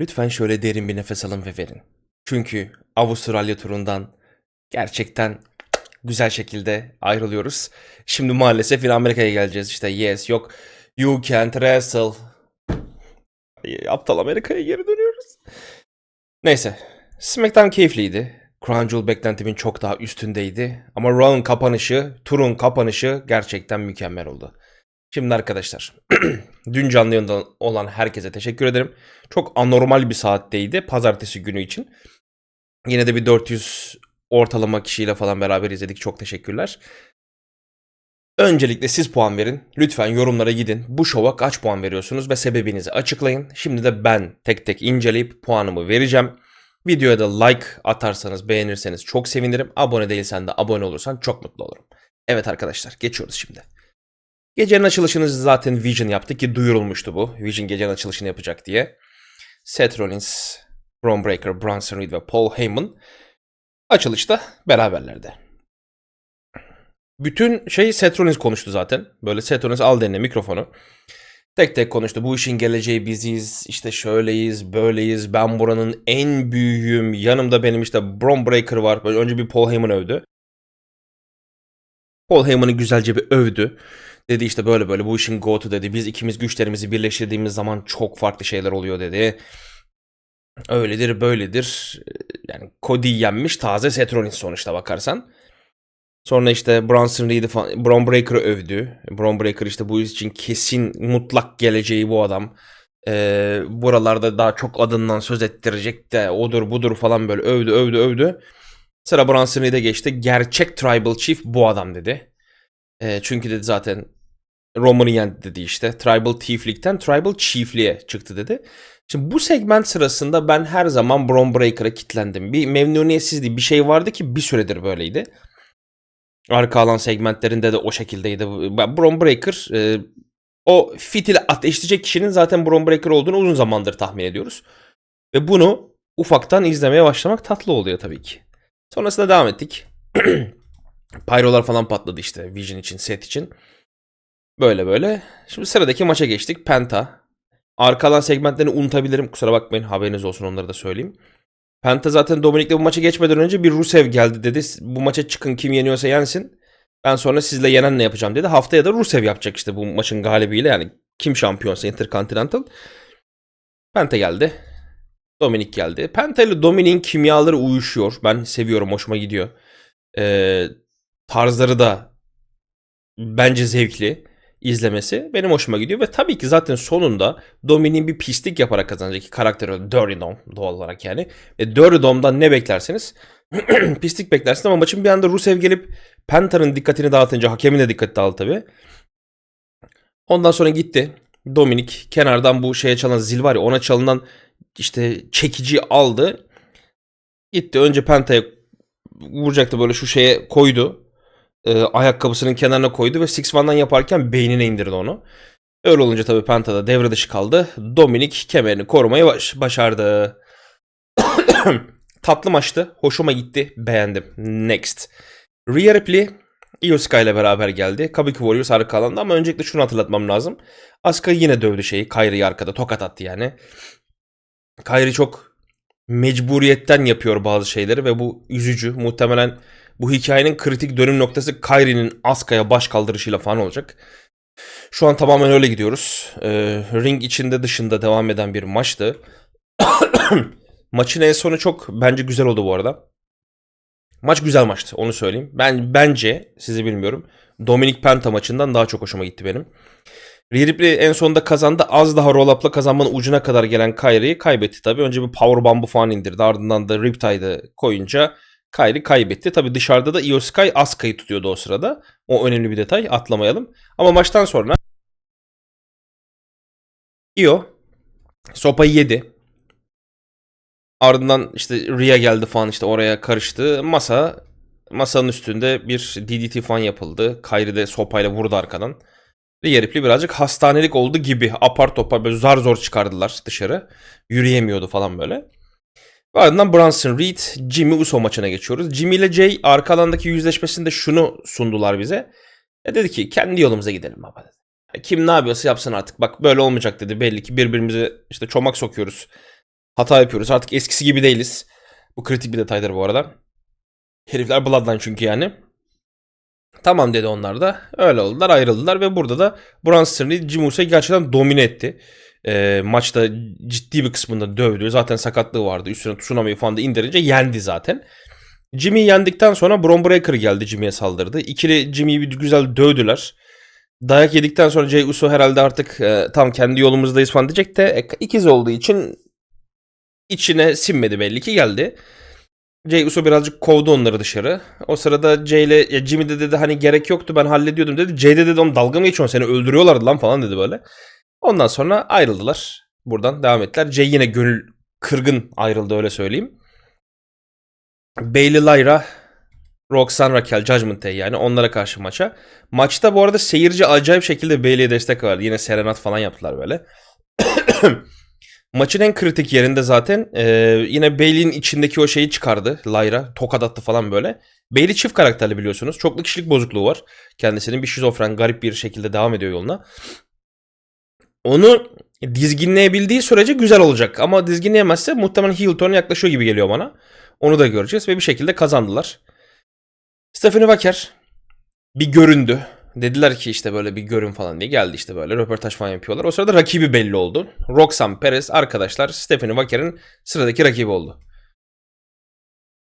Lütfen şöyle derin bir nefes alın ve verin. Çünkü Avustralya turundan gerçekten güzel şekilde ayrılıyoruz. Şimdi maalesef yine Amerika'ya geleceğiz. İşte yes yok you can't wrestle. Aptal Amerika'ya geri dönüyoruz. Neyse. SmackDown keyifliydi. Crown Jewel beklentimin çok daha üstündeydi. Ama Raw'ın kapanışı, turun kapanışı gerçekten mükemmel oldu. Şimdi arkadaşlar, dün canlı yayında olan herkese teşekkür ederim. Çok anormal bir saatteydi pazartesi günü için. Yine de bir 400 ortalama kişiyle falan beraber izledik. Çok teşekkürler. Öncelikle siz puan verin. Lütfen yorumlara gidin. Bu şova kaç puan veriyorsunuz ve sebebinizi açıklayın. Şimdi de ben tek tek inceleyip puanımı vereceğim. Videoya da like atarsanız, beğenirseniz çok sevinirim. Abone değilsen de abone olursan çok mutlu olurum. Evet arkadaşlar, geçiyoruz şimdi. Gecenin açılışını zaten Vision yaptı ki duyurulmuştu bu. Vision gecenin açılışını yapacak diye. Seth Rollins, Braun Breaker, Bronson Reed ve Paul Heyman açılışta beraberlerdi. Bütün şey Seth Rollins konuştu zaten. Böyle Seth Rollins aldı eline mikrofonu. Tek tek konuştu. Bu işin geleceği biziz. İşte şöyleyiz, böyleyiz. Ben buranın en büyüğüm. Yanımda benim işte Braun Breaker var. Böyle önce bir Paul Heyman övdü. Paul Heyman'ı güzelce bir övdü. Dedi işte böyle böyle bu işin GOAT'u dedi. Biz ikimiz güçlerimizi birleştirdiğimiz zaman çok farklı şeyler oluyor dedi. Öyledir böyledir. Yani Cody yenmiş taze Seth Rollins sonuçta bakarsan. Sonra işte Bronson Reed'i falan, Braun Breaker'ı övdü. Braun Breaker işte bu iş için kesin mutlak geleceği bu adam. Ee, buralarda daha çok adından söz ettirecek de odur budur falan böyle övdü övdü övdü. Sıra Bronson Reed'e geçti. Gerçek Tribal Chief bu adam dedi. Ee, çünkü dedi zaten Roman'ı yendi dedi işte. Tribal Chief'likten Tribal Chief'liğe çıktı dedi. Şimdi bu segment sırasında ben her zaman Braun Breaker'a kitlendim. Bir memnuniyetsizliği bir şey vardı ki bir süredir böyleydi. Arka alan segmentlerinde de o şekildeydi. Braun Breaker e, o fitil ateşleyecek kişinin zaten Braun Breaker olduğunu uzun zamandır tahmin ediyoruz. Ve bunu ufaktan izlemeye başlamak tatlı oluyor tabii ki. Sonrasında devam ettik. Pyrolar falan patladı işte Vision için, set için. Böyle böyle. Şimdi sıradaki maça geçtik. Penta. Arka alan segmentlerini unutabilirim. Kusura bakmayın. Haberiniz olsun onları da söyleyeyim. Penta zaten Dominik'le bu maça geçmeden önce bir Rusev geldi dedi. Bu maça çıkın kim yeniyorsa yensin. Ben sonra sizle yenen ne yapacağım dedi. Haftaya da Rusev yapacak işte bu maçın galibiyle. Yani kim şampiyonsa Intercontinental. Penta geldi. Dominik geldi. Penta ile Dominik'in kimyaları uyuşuyor. Ben seviyorum. Hoşuma gidiyor. Ee, tarzları da bence zevkli izlemesi benim hoşuma gidiyor ve tabii ki zaten sonunda Dominik'in bir pislik yaparak kazanacak karakteri Dirty Dom doğal olarak yani. Ve Dirty Dom'dan ne beklerseniz pislik beklersiniz ama maçın bir anda Rusev gelip Penta'nın dikkatini dağıtınca hakemin de dikkati dağıldı tabii. Ondan sonra gitti. Dominik kenardan bu şeye çalan zil var ya ona çalınan işte çekici aldı. Gitti önce Penta'ya vuracaktı böyle şu şeye koydu e, ayakkabısının kenarına koydu ve Six One'dan yaparken beynine indirdi onu. Öyle olunca tabii Penta da devre dışı kaldı. Dominik kemerini korumayı baş- başardı. Tatlı maçtı. Hoşuma gitti. Beğendim. Next. Rhea Ripley Io Sky ile beraber geldi. Kabuki Warriors arka alanda ama öncelikle şunu hatırlatmam lazım. Asuka yine dövdü şeyi. Kyrie'yi arkada tokat attı yani. Kyrie çok mecburiyetten yapıyor bazı şeyleri ve bu üzücü. Muhtemelen bu hikayenin kritik dönüm noktası Kyrie'nin Asuka'ya baş kaldırışıyla falan olacak. Şu an tamamen öyle gidiyoruz. Ee, ring içinde dışında devam eden bir maçtı. Maçın en sonu çok bence güzel oldu bu arada. Maç güzel maçtı onu söyleyeyim. Ben bence sizi bilmiyorum. Dominic Penta maçından daha çok hoşuma gitti benim. Ripley en sonunda kazandı. Az daha roll-up'la kazanmanın ucuna kadar gelen Kyrie'yi kaybetti tabii. Önce bir powerbomb'u falan indirdi. Ardından da Riptide'ı koyunca Kyrie kaybetti. Tabii dışarıda da Io Sky Asuka'yı tutuyordu o sırada. O önemli bir detay. Atlamayalım. Ama maçtan sonra Io sopayı yedi. Ardından işte Rhea geldi falan işte oraya karıştı. Masa masanın üstünde bir DDT falan yapıldı. Kyrie de sopayla vurdu arkadan. Rhea Ripley birazcık hastanelik oldu gibi. Apar topar böyle zar zor çıkardılar dışarı. Yürüyemiyordu falan böyle. Ve ardından Bronson Reed, Jimmy Uso maçına geçiyoruz. Jimmy ile Jay arka alandaki yüzleşmesinde şunu sundular bize. Ya dedi ki kendi yolumuza gidelim baba dedi. Ya Kim ne yapıyorsa yapsın artık. Bak böyle olmayacak dedi. Belli ki birbirimize işte çomak sokuyoruz. hata yapıyoruz. Artık eskisi gibi değiliz. Bu kritik bir detaydır bu arada. Herifler Bloodline çünkü yani. Tamam dedi onlar da. Öyle oldular ayrıldılar ve burada da Brunson Uso'yu gerçekten domine etti. Ee, maçta ciddi bir kısmında dövdü. Zaten sakatlığı vardı. Üstüne tsunami falan da indirince yendi zaten. Jimmy'yi yendikten sonra Bron Breaker geldi Jimmy'ye saldırdı. İkili Jimmy'yi bir güzel dövdüler. Dayak yedikten sonra Jey Uso herhalde artık e, tam kendi yolumuzdayız falan diyecek de e, ikiz olduğu için içine sinmedi belli ki geldi. Jey Uso birazcık kovdu onları dışarı. O sırada Jay ile ya Jimmy de dedi hani gerek yoktu ben hallediyordum dedi. Jay de dedi oğlum dalga mı geçiyorsun seni öldürüyorlardı lan falan dedi böyle. Ondan sonra ayrıldılar. Buradan devam ettiler. Jay yine gönül kırgın ayrıldı öyle söyleyeyim. Bailey Lyra, Roxanne Raquel, Judgment Day yani onlara karşı maça. Maçta bu arada seyirci acayip şekilde Bailey'e destek verdi. Yine serenat falan yaptılar böyle. Maçın en kritik yerinde zaten e, yine Bailey'in içindeki o şeyi çıkardı. Lyra tokat attı falan böyle. Bailey çift karakterli biliyorsunuz. Çoklu kişilik bozukluğu var. Kendisinin bir şizofren garip bir şekilde devam ediyor yoluna. Onu dizginleyebildiği sürece güzel olacak. Ama dizginleyemezse muhtemelen heel turn yaklaşıyor gibi geliyor bana. Onu da göreceğiz ve bir şekilde kazandılar. Stephanie Wacker bir göründü. Dediler ki işte böyle bir görün falan diye geldi işte böyle röportaj falan yapıyorlar. O sırada rakibi belli oldu. Roxanne Perez arkadaşlar Stephanie Wacker'in sıradaki rakibi oldu.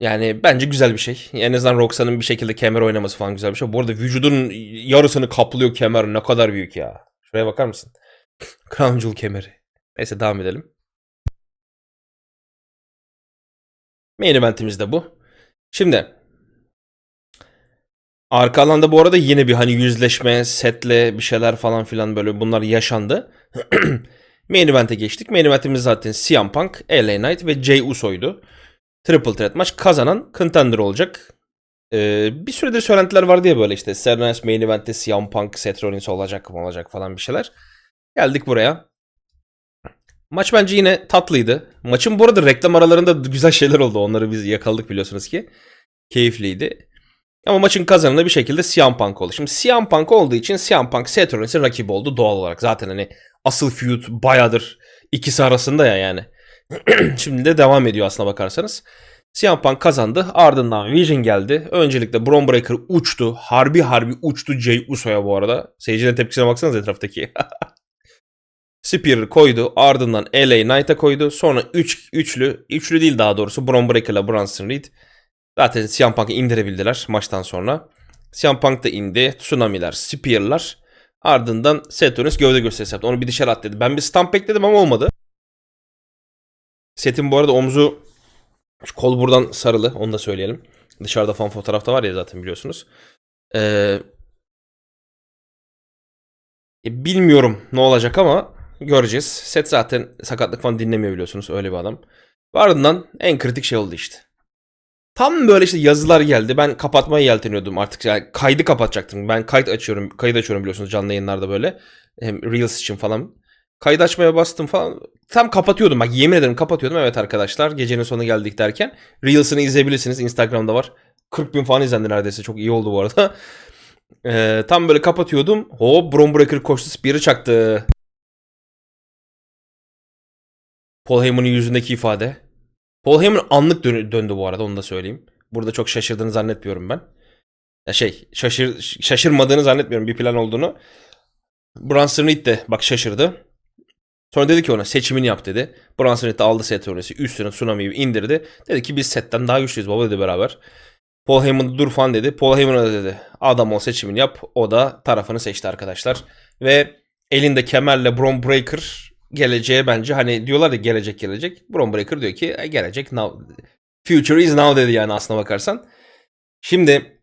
Yani bence güzel bir şey. En azından Roxanne'ın bir şekilde kemer oynaması falan güzel bir şey. Bu arada vücudun yarısını kaplıyor kemer. Ne kadar büyük ya. Şuraya bakar mısın? Crown Jewel kemeri. Neyse devam edelim. Main eventimiz de bu. Şimdi arka alanda bu arada yine bir hani yüzleşme, setle bir şeyler falan filan böyle bunlar yaşandı. Main event'e geçtik. Main event'imiz zaten CM Punk, LA Knight ve Jey Uso'ydu. Triple Threat maç kazanan contender olacak. Ee, bir süredir söylentiler vardı ya böyle işte Sernas Main Event'te CM Punk, Seth Rollins olacak mı olacak falan bir şeyler. Geldik buraya. Maç bence yine tatlıydı. Maçın bu arada reklam aralarında güzel şeyler oldu. Onları biz yakaladık biliyorsunuz ki. Keyifliydi. Ama maçın kazananı bir şekilde CM Punk oldu. Şimdi CM Punk olduğu için CM Punk Seth Rollins'in rakibi oldu doğal olarak. Zaten hani asıl feud bayağıdır ikisi arasında ya yani. Şimdi de devam ediyor aslına bakarsanız. CM Punk kazandı. Ardından Vision geldi. Öncelikle Bron Breaker uçtu. Harbi harbi uçtu Jey Uso'ya bu arada. Seyircinin tepkisine baksanız etraftaki. Spear koydu. Ardından LA Knight'a koydu. Sonra 3 üç, üçlü, üçlü değil daha doğrusu Bron Breaker'la Bronson Reed. Zaten CM Punk'ı indirebildiler maçtan sonra. CM Punk da indi. Tsunami'ler, Spear'lar. Ardından Seth Rollins gövde gösterisi yaptı. Onu bir dışarı at dedi. Ben bir stamp bekledim ama olmadı. Seth'in bu arada omzu şu kol buradan sarılı. Onu da söyleyelim. Dışarıda falan fotoğrafta var ya zaten biliyorsunuz. Ee, e, bilmiyorum ne olacak ama göreceğiz. Seth zaten sakatlık falan dinlemiyor biliyorsunuz. Öyle bir adam. Ve ardından en kritik şey oldu işte. Tam böyle işte yazılar geldi. Ben kapatmayı yelteniyordum artık. Yani kaydı kapatacaktım. Ben kayıt açıyorum. Kayıt açıyorum biliyorsunuz canlı yayınlarda böyle. Hem Reels için falan. Kayıt açmaya bastım falan. Tam kapatıyordum. Bak yemin ederim kapatıyordum. Evet arkadaşlar gecenin sonu geldik derken. Reels'ını izleyebilirsiniz. Instagram'da var. 40 bin falan izlendi neredeyse. Çok iyi oldu bu arada. Ee, tam böyle kapatıyordum. Hop Bron Breaker koştu. Spear'ı çaktı. Paul Heyman'ın yüzündeki ifade. Paul Heyman anlık dön- döndü bu arada onu da söyleyeyim. Burada çok şaşırdığını zannetmiyorum ben. Ya şey şaşır şaşırmadığını zannetmiyorum bir plan olduğunu. Bronson Reed de bak şaşırdı. Sonra dedi ki ona seçimini yap dedi. Bronson Reed de aldı set sonrası üstüne Tsunami'yi indirdi. Dedi ki biz setten daha güçlüyüz baba dedi beraber. Paul Heyman dur falan dedi. Paul Heyman'a da dedi adam ol seçimini yap. O da tarafını seçti arkadaşlar. Ve elinde kemerle Bron Breaker geleceğe bence hani diyorlar ya gelecek gelecek. Bron Breaker diyor ki "E, gelecek now. Future is now dedi yani aslına bakarsan. Şimdi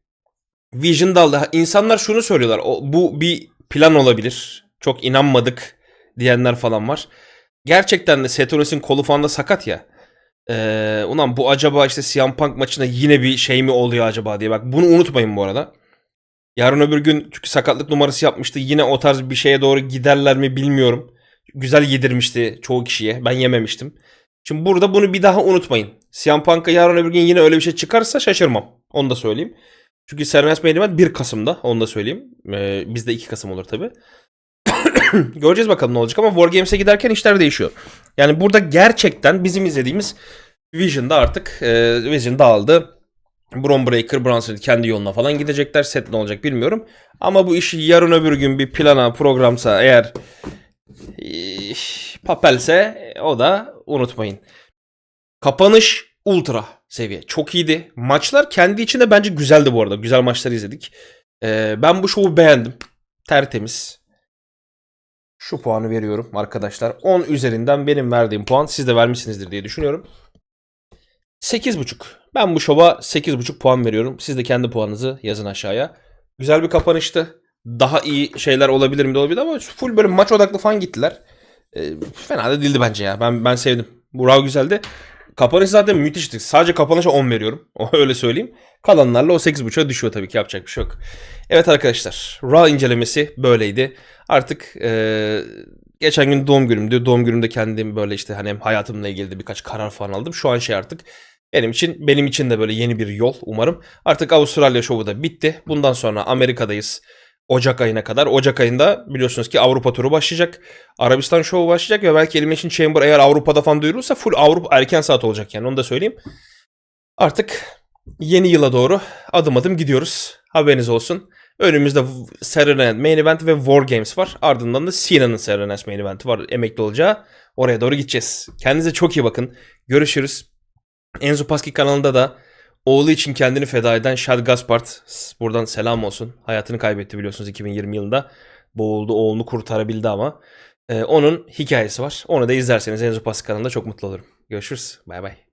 Vision daldı. İnsanlar şunu söylüyorlar. O, bu bir plan olabilir. Çok inanmadık diyenler falan var. Gerçekten de Seth Rollins'in kolu falan da sakat ya. Ee, ulan bu acaba işte CM Punk maçında yine bir şey mi oluyor acaba diye. Bak bunu unutmayın bu arada. Yarın öbür gün çünkü sakatlık numarası yapmıştı. Yine o tarz bir şeye doğru giderler mi bilmiyorum. Güzel yedirmişti çoğu kişiye. Ben yememiştim. Şimdi burada bunu bir daha unutmayın. CM Punk'a yarın öbür gün yine öyle bir şey çıkarsa şaşırmam. Onu da söyleyeyim. Çünkü serbest main event 1 Kasım'da. Onu da söyleyeyim. Ee, bizde 2 Kasım olur tabi. Göreceğiz bakalım ne olacak ama Wargames'e giderken işler değişiyor. Yani burada gerçekten bizim izlediğimiz Vision'da artık e, Vision dağıldı. Breaker, Bronson kendi yoluna falan gidecekler. Set ne olacak bilmiyorum. Ama bu işi yarın öbür gün bir plana, programsa eğer papelse e, o da unutmayın. Kapanış ultra seviye. Çok iyiydi. Maçlar kendi içinde bence güzeldi bu arada. Güzel maçlar izledik. E, ben bu şovu beğendim. Tertemiz. Şu puanı veriyorum arkadaşlar. 10 üzerinden benim verdiğim puan siz de vermişsinizdir diye düşünüyorum. 8.5. Ben bu şova 8.5 puan veriyorum. Siz de kendi puanınızı yazın aşağıya. Güzel bir kapanıştı. Daha iyi şeyler olabilir mi de olabilir ama full böyle maç odaklı falan gittiler. Ee, fena da değildi bence ya. Ben ben sevdim. Burak güzeldi. Kapanış zaten müthişti. Sadece kapanışa 10 veriyorum. Öyle söyleyeyim. Kalanlarla o 8.5'a düşüyor tabii ki yapacak bir şey yok. Evet arkadaşlar. Raw incelemesi böyleydi. Artık eee, geçen gün doğum günümdü. Doğum günümde kendim böyle işte hani hayatımla ilgili de birkaç karar falan aldım. Şu an şey artık benim için benim için de böyle yeni bir yol umarım. Artık Avustralya şovu da bitti. Bundan sonra Amerika'dayız. Ocak ayına kadar. Ocak ayında biliyorsunuz ki Avrupa turu başlayacak. Arabistan şovu başlayacak ve belki Elimination Chamber eğer Avrupa'da falan duyurulursa full Avrupa erken saat olacak yani onu da söyleyeyim. Artık yeni yıla doğru adım adım gidiyoruz. Haberiniz olsun. Önümüzde Night Main Event ve War Games var. Ardından da Saturday Night Main Event'i var. Emekli olacağı. Oraya doğru gideceğiz. Kendinize çok iyi bakın. Görüşürüz. Enzo Paski kanalında da oğlu için kendini feda eden Shad Gaspard. Buradan selam olsun. Hayatını kaybetti biliyorsunuz 2020 yılında. Boğuldu. Oğlunu kurtarabildi ama. Ee, onun hikayesi var. Onu da izlerseniz Enzo Paski kanalında çok mutlu olurum. Görüşürüz. Bay bay.